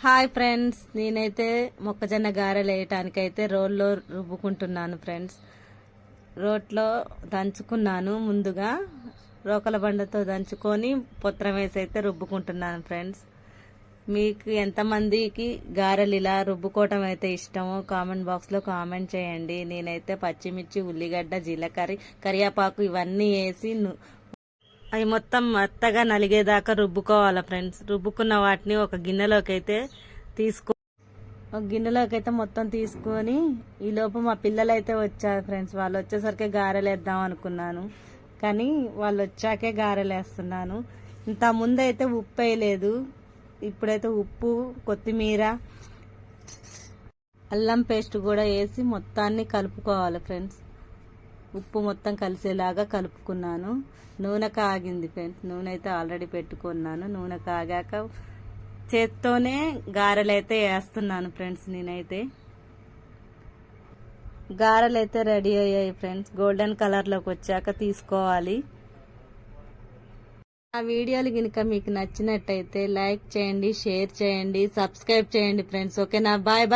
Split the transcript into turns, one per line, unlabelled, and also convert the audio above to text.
Hi friends నేనైతే మొక్కజొన్న గారెలు వేయటానికైతే రోల్లో రుబ్బుకుంటున్నాను ఫ్రెండ్స్ రోట్లో దంచుకున్నాను ముందుగా. రోకల బండతో దంచుకొని పొత్రం వేసి అయితే రుబ్బుకుంటున్నాను ఫ్రెండ్స్ మీకు ఎంతమందికి గారెలు ఇలా రుబ్బుకోవటం అయితే ఇష్టమో కామెంట్ బాక్స్లో కామెంట్ చేయండి. నేనైతే పచ్చిమిర్చి ఉల్లిగడ్డ జీలకర్ర కరివేపాకు ఇవన్నీ వేసి అవి మొత్తం మెత్తగా నలిగేదాకా రుబ్బుకోవాలి ఫ్రెండ్స్. రుబ్బుకున్న వాటిని ఒక గిన్నెలోకి అయితే తీసుకో ఒక గిన్నెలోకి అయితే మొత్తం తీసుకొని ఈలోపు మా పిల్లలు అయితే వచ్చారు ఫ్రెండ్స్. వాళ్ళు వచ్చేసరికి గారెలు వేద్దాం అనుకున్నాను. కానీ వాళ్ళు వచ్చాకే గారెలు వేస్తున్నాను ఇంత ముందు అయితే ఉప్పు వేయలేదు. ఇప్పుడైతే ఉప్పు కొత్తిమీర అల్లం పేస్ట్ కూడా వేసి మొత్తాన్ని కలుపుకోవాలి ఫ్రెండ్స్. ఉప్పు మొత్తం కలిసేలాగా కలుపుకున్నాను. నూనె కాగింది ఫ్రెండ్స్. నూనె అయితే ఆల్రెడీ పెట్టుకున్నాను. నూనె కాగాక చేత్తోనే గారెలు అయితే వేస్తున్నాను ఫ్రెండ్స్ నేనైతే. గారెలు అయితే రెడీ అయ్యాయి ఫ్రెండ్స్. గోల్డెన్ కలర్లోకి వచ్చాక తీసుకోవాలి. ఆ వీడియోలు కనుక మీకు నచ్చినట్టయితే లైక్ చేయండి షేర్ చేయండి సబ్స్క్రైబ్ చేయండి ఫ్రెండ్స్. ఓకేనా? Bye bye.